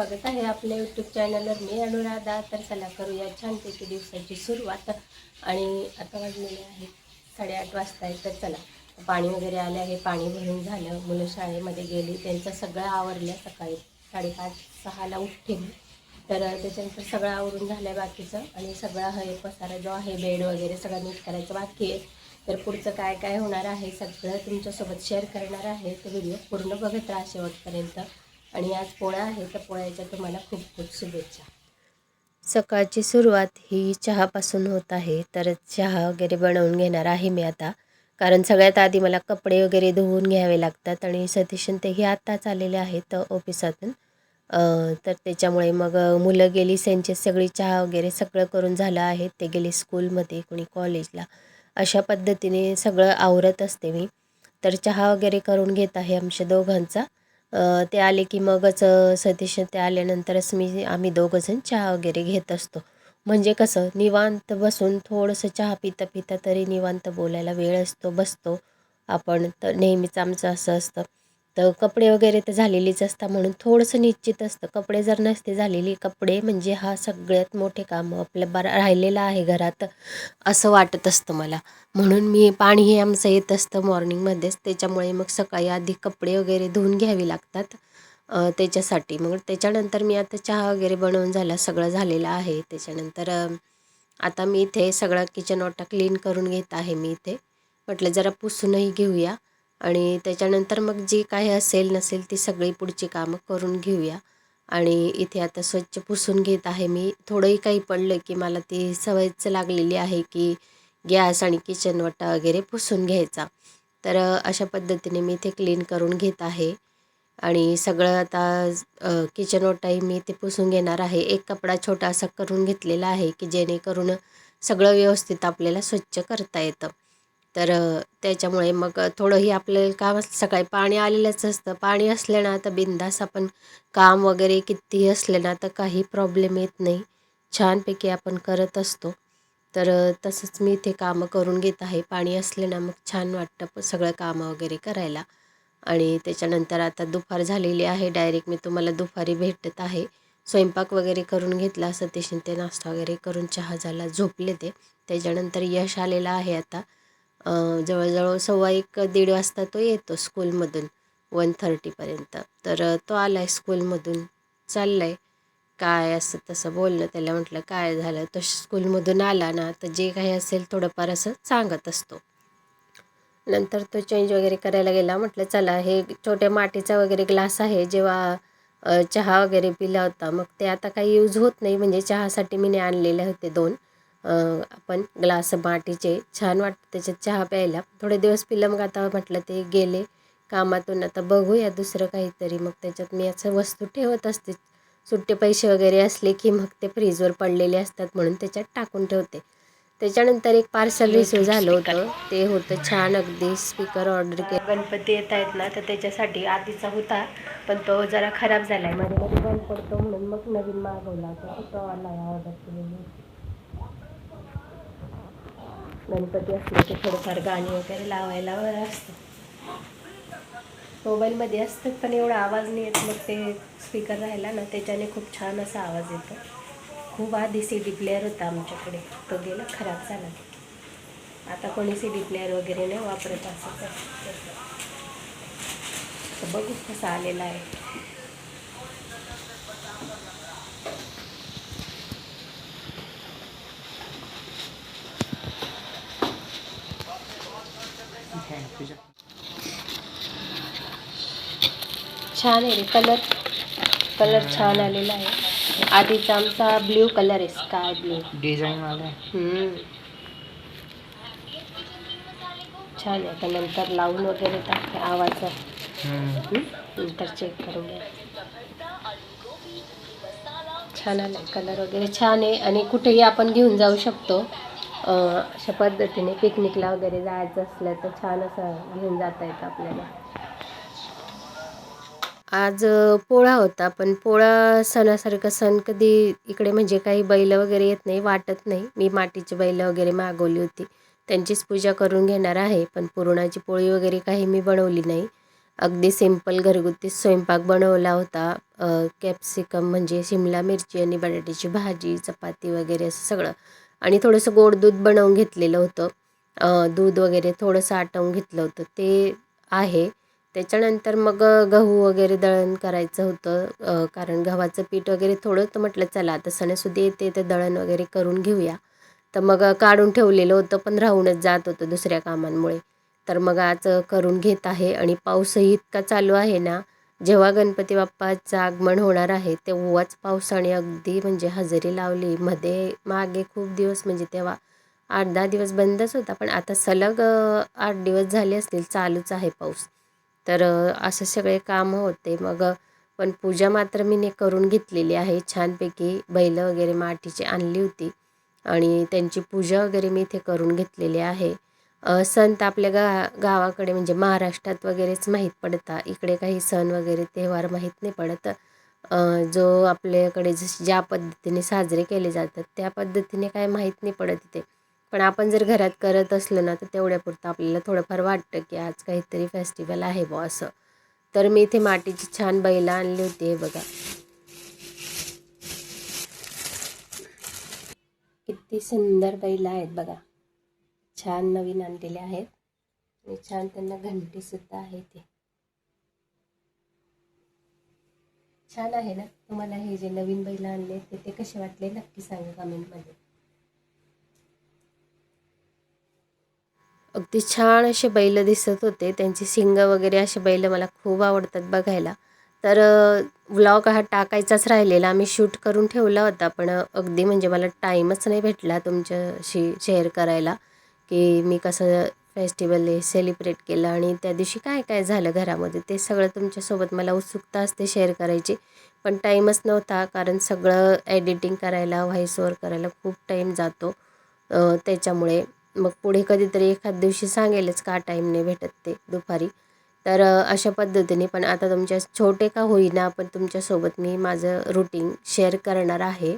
स्वागत आहे आपल्या यूट्यूब चॅनलवर मी अनुराधा. तर चला करूया छानपैकी दिवसाची सुरुवात. आणि आता वाजलेले आहे साडेआठ वाजता आहे तर चला. पाणी वगैरे आले आहे पाणी भरून झालं. मुलं शाळेमध्ये गेली. त्यांचं सगळं आवरलं सकाळी साडेपाच सहाला उठते मी. तर त्याच्यानंतर सगळं आवरून झालं आहे बाकीचं. आणि सगळा हे पसारा जो आहे बेड वगैरे सगळं नीट करायचं बाकी आहे. तर पुढचं काय काय होणार आहे सगळं तुमच्यासोबत शेअर करणार आहे. तो व्हिडिओ पूर्ण बघत राहा शेवटपर्यंत. आणि आज पोळा आहे तर पोळ्याच्या तुम्हाला खूप खूप शुभेच्छा. सकाळची सुरुवात ही चहापासून होत आहे तर चहा वगैरे बनवून घेणार आहे मी आता. कारण सगळ्यात आधी मला कपडे वगैरे धुवून घ्यावे लागतात आणि सतीशन तेही आत्ताच आलेले आहेत ऑफिसातून. तर त्याच्यामुळे मग मुलं गेली त्यांची सगळी चहा वगैरे सगळं करून झालं आहे. ते गेले स्कूलमध्ये कोणी कॉलेजला. अशा पद्धतीने सगळं आवरत असते मी. तर चहा वगैरे करून घेत आहे आमच्या दोघांचा. ते आले की मगच सतीश ते आल्यानंतरच मी आम्ही दोघंजण चहा वगैरे घेत असतो. म्हणजे कसं निवांत बसून थोडंसं चहा पिता पिता तरी निवांत बोलायला वेळ असतो बसतो आपण. तर नेहमीच आमचं असं असतं. तर कपडे वगैरे तर झालेलीच असतात म्हणून थोडंसं निश्चित असतं. कपडे जर नसते झालेली कपडे म्हणजे हा सगळ्यात मोठे काम आपलं बरं राहिलेलं आहे घरात असं वाटत असतं मला. म्हणून मी पाणी हे आमचं येत असतं मॉर्निंगमध्येच त्याच्यामुळे मग सकाळी आधी कपडे वगैरे धुवून घ्यावे लागतात. त्याच्यासाठी. मग त्याच्यानंतर मी आता चहा वगैरे बनवून झाला सगळं झालेलं आहे. त्याच्यानंतर आता मी इथे सगळं किचन ओटा क्लीन करून घेत आहे मी इथे. म्हटलं जरा पुसूनही घेऊया. आणि त्याच्यानंतर मग जी काही असेल नसेल ती सगळी पुढची कामं करून घेऊया. आणि इथे आता स्वच्छ पुसून घेत आहे मी. थोडंही काही पडलं की मला ती सवयच लागलेली आहे की गॅस आणि किचन वटा वगैरे पुसून घ्यायचा. तर अशा पद्धतीने मी ते क्लीन करून घेत आहे. आणि सगळं आता किचनवटाही किचन ओटाही मी ते पुसून घेणार आहे. एक कपडा छोटा असा करून घेतलेला आहे की जेणेकरून सगळं व्यवस्थित आपल्याला स्वच्छ करता येतं. तर त्याच्यामुळे मग थोडंही आपलं काम सकाळी पाणी आलेलंच असतं. पाणी असलं ना तर बिंदास आपण काम वगैरे कितीही असलं ना तर काही प्रॉब्लेम येत नाही. छानपैकी आपण करत असतो. तर तसंच मी इथे कामं करून घेत आहे. पाणी असले ना मग छान वाटतं प- सगळं कामं वगैरे करायला. आणि त्याच्यानंतर आता दुपार झालेली आहे. डायरेक्ट मी तुम्हाला दुपारी भेटत आहे. स्वयंपाक वगैरे करून घेतला सतीश ते नाश्ता वगैरे करून चहा झाला झोपले ते. त्याच्यानंतर यश आलेला आहे आता. जवळजवळ सव्वा एक दीड वाजता तो येतो स्कूलमधून वन थर्टीपर्यंत तर तो आला आहे स्कूलमधून. चालला आहे काय असं तसं बोललं त्याला म्हटलं काय झालं? तो स्कूलमधून आला ना तर जे काही असेल थोडंफार असं सांगत असतो. नंतर तो चेंज वगैरे करायला गेला. म्हटलं चला हे छोट्या मातीचा वगैरे ग्लास आहे. जेव्हा चहा वगैरे पिला होता मग ते आता काही यूज होत नाही. म्हणजे चहासाठी मी आणलेले होते दोन. आपण ग्लास मातीचे छान वाटतं त्याच्यात चहा प्यायला. थोडे दिवस पिलं मग आता म्हटलं ते गेले कामातून. आता बघूया दुसरं काहीतरी. मग त्याच्यात मी असं वस्तू ठेवत असते. सुट्टे पैसे वगैरे असले की मग ते फ्रीजवर पडलेले असतात म्हणून त्याच्यात टाकून ठेवते. त्याच्यानंतर एक पार्सल रिसिव्ह झालं होतं. ते होतं छान. अगदी स्पीकर ऑर्डर केलं. गणपती येत आहेत ना तर त्याच्यासाठी आधीचा होता पण तो जरा खराब झाला आहे मध्ये मध्ये बंद पडतो म्हणून मग नवीन मागवला होता. तो आला ऑर्डर केलेली गणपती असले की थोडंफार गाणी वगैरे लावायला बरं असतं. मोबाईलमध्ये असतात पण एवढा आवाज नाही येत. मग ते स्पीकर राहिला ना त्याच्याने खूप छान असा आवाज येतो. खूप आधी सी डी प्लेअर होता आमच्याकडे. तो गेला खराब झाला. आता कोणी सी डी प्लेअर वगैरे नाही वापरत असं. तर बघू कसा आलेला आहे. छान आहे रे कलर कलर छान आलेला आहे. आधीचा आमचा ब्ल्यू कलर आहे स्काय ब्ल्यू. डिझाईन वाला हम्म. छान आहे नंतर लावून वगैरे टाक आवाज हम्म? नंतर चेक करून घ्या छान आलं कलर वगैरे छान आहे. आणि कुठेही आपण घेऊन जाऊ शकतो. अशा पद्धतीने पिकनिकला वगैरे जायचं असलं तर छान असं घेऊन जाता येतं आपल्याला. आज पोळा होता पण पोळा सणासारखा सण कधी इकडे म्हणजे काही बैल वगैरे येत नाही वाटत नाही. मी मातीची बैल वगैरे मागवली होती. त्यांचीच पूजा करून घेणार आहे पण पुरणाची पोळी वगैरे काही मी बनवली नाही. अगदी सिंपल घरगुती स्वयंपाक बनवला होता कॅप्सिकम म्हणजे शिमला मिरची आणि बटाट्याची भाजी चपाती वगैरे असं सगळं. आणि थोडंसं गोड दूध बनवून घेतलेलं होतं. दूध वगैरे थोडंसं आटवून घेतलं होतं. ते आहे. त्याच्यानंतर मग गहू वगैरे दळण करायचं होतं. कारण गव्हाचं पीठ वगैरे थोडं तर म्हटलं चला आता सणासुदी येते तर दळण वगैरे करून घेऊया. तर मग काढून ठेवलेलं होतं पण राहूनच जात होतं दुसऱ्या कामांमुळे. तर मग आज करून घेत आहे आणि पाऊसही इतका चालू आहे ना जेव्हा गणपती बाप्पाचं आगमन होणार आहे तेव्हाच पावसाने अगदी म्हणजे हजेरी लावली. मध्ये मागे खूप दिवस म्हणजे तेव्हा आठ दहा दिवस बंदच होता पण आता सलग आठ दिवस झाले असतील चालूच आहे पाऊस. तर असं सगळे कामं होते. मग पण पूजा मात्र मी ने करून घेतलेली आहे. छानपैकी बैलं वगैरे मातीची आणली होती आणि त्यांची पूजा वगैरे मी इथे करून घेतलेली आहे. संत सण तर आपल्या गा गावाकडे म्हणजे महाराष्ट्रात वगैरेच माहीत पडता. इकडे काही सण वगैरे तेव्हार माहीत नाही पडत. जो आपल्याकडे जसे ज्या पद्धतीने साजरे केले जातात त्या पद्धतीने काय माहीत नाही पडत इथे. पण आपण जर घरात करत असलो ना तर तेवढ्यापुरतं आपल्याला थोडंफार वाटतं की आज काहीतरी फेस्टिवल आहे बुवा असं. तर मी इथे मातीची छान बैलं आणली होती हे बघा. किती सुंदर बैला आहेत बघा. छान नवीन आणलेले आहेत. आणि छान त्यांना घंटी सुद्धा आहे ते छान आहे ना? तुम्हाला हे जे नवीन बैल आणले ते ते कसे वाटले? नक्की सांगा कमेंटमध्ये अगदी छान असे बैल दिसत होते. त्यांची सिंग वगैरे असे बैल मला खूप आवडतात बघायला. तर व्लॉग हा टाकायचाच राहिलेला. आम्ही शूट करून ठेवला होता पण अगदी म्हणजे मला टाईमच नाही भेटला तुमच्याशी शेअर करायला की मी कसं फेस्टिवल हे सेलिब्रेट केलं आणि त्या दिवशी काय काय झालं घरामध्ये. ते सगळं तुमच्यासोबत मला उत्सुकता असते शेअर करायची. पण टाईमच नव्हता कारण सगळं एडिटिंग करायला व्हॉइस ओवर करायला खूप टाईम जातो. त्याच्यामुळे मग पुढे कधीतरी एखाद दिवशी सांगेलच का टाईम नाही भेटत ते दुपारी. तर अशा पद्धतीने पण आता तुमच्या छोटे का होईना पण तुमच्यासोबत मी माझं रुटीन शेअर करणार आहे.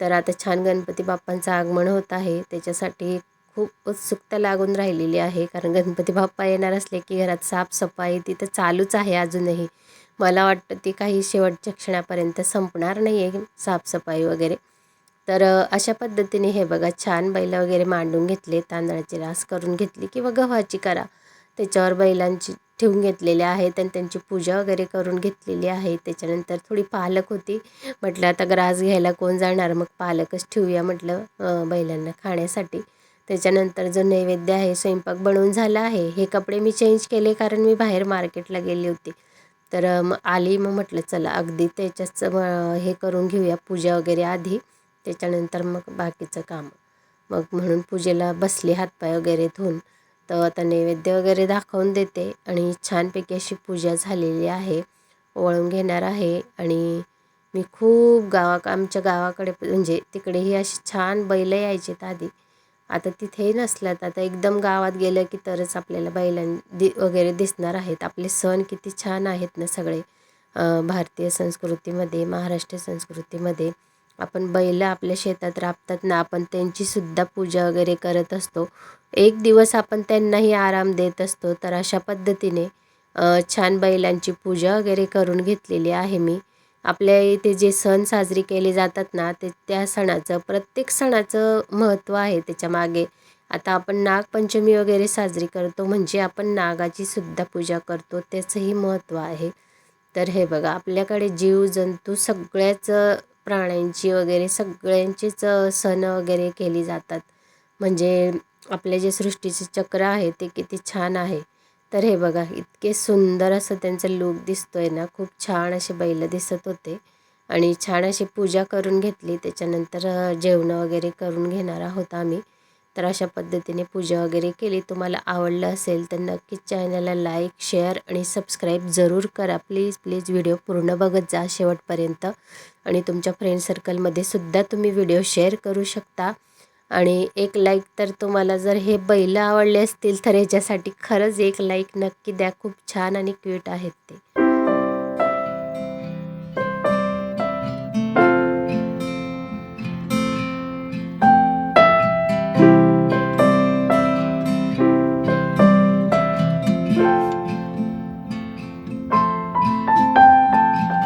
तर आता छान गणपती बाप्पांचं आगमन होत आहे. त्याच्यासाठी खूप उत्सुकता लागून राहिलेली आहे. कारण गणपती बाप्पा येणार असले की घरात साफसफाई ती तर चालूच आहे अजूनही. मला वाटतं ती काही शेवटच्या क्षणापर्यंत संपणार नाही आहे साफसफाई वगैरे. तर अशा पद्धतीने हे बघा छान बैल वगैरे मांडून घेतले तांदळाची रास करून घेतली किंवा गव्हाची करा. त्याच्यावर बैलांची ठेवून घेतलेले आहेत आणि त्यांची पूजा वगैरे करून घेतलेली आहे. त्याच्यानंतर थोडी पालक होती. म्हटलं आता ग्रास घ्यायला कोण जाणार? मग पालकच ठेवूया म्हटलं बैलांना खाण्यासाठी. त्याच्यानंतर जो नैवेद्य आहे स्वयंपाक बनवून झाला आहे. हे कपडे मी चेंज केले कारण मी बाहेर मार्केटला गेले होते. तर मग आली मग म्हटलं चला अगदी त्याच्याच हे करून घेऊया पूजा वगैरे आधी. त्याच्यानंतर मग बाकीचं काम. मग म्हणून पूजेला बसली हातपाय वगैरे धुवून. तर आता नैवेद्य वगैरे दाखवून देते आणि छानपैकी अशी पूजा झालेली आहे. वळून घेणार आहे आणि मी खूप गावा आमच्या गावाकडे म्हणजे तिकडेही अशी छान बैलं यायचीत आधी. आता तिथेही नसल्यात. आता एकदम गावात गेलं की तरच आपल्याला बैलां दि वगैरे दिसणार आहेत. आपले सण किती छान आहेत ना सगळे. भारतीय संस्कृतीमध्ये महाराष्ट्रीय संस्कृतीमध्ये. आपण बैलं आपल्या शेतात राबतात ना आपण त्यांचीसुद्धा पूजा वगैरे करत असतो. एक दिवस आपण त्यांनाही आराम देत असतो तर अशा पद्धतीने छान बैलांची पूजा वगैरे करून घेतलेली आहे मी. आपल्या इथे जे सण साजरे केले जातात ना ते त्या सणाचं प्रत्येक सणाचं महत्त्व आहे त्याच्यामागे आता आपण नागपंचमी वगैरे साजरी करतो म्हणजे आपण नागाची सुद्धा पूजा करतो त्याचंही महत्त्व आहे. तर हे बघा आपल्याकडे जीव जंतू सगळ्याच प्राण्यांची वगैरे सगळ्यांचीच सण वगैरे केली जातात. म्हणजे आपले जे सृष्टीचे चक्र आहे ते किती छान आहे. तर हे बघा इतके सुंदर असं त्यांचं लूक दिसतोय ना खूप छान असे बैल दिसत होते. आणि छान अशी पूजा करून घेतली. त्याच्यानंतर जेवणं वगैरे करून घेणार आहोत आम्ही. तर अशा पद्धतीने पूजा वगैरे केली. तुम्हाला आवडलं असेल तर नक्कीच चॅनलला लाईक शेअर आणि सबस्क्राईब जरूर करा. प्लीज प्लीज व्हिडिओ पूर्ण बघत जा शेवटपर्यंत. आणि तुमच्या फ्रेंड सर्कलमध्ये सुद्धा तुम्ही व्हिडिओ शेअर करू शकता. आणि एक लाईक तर तुम्हाला जर हे बैल आवडले असतील तर याच्यासाठी खरंच एक लाईक नक्की द्या. खूप छान आणि क्यूट आहेत ते.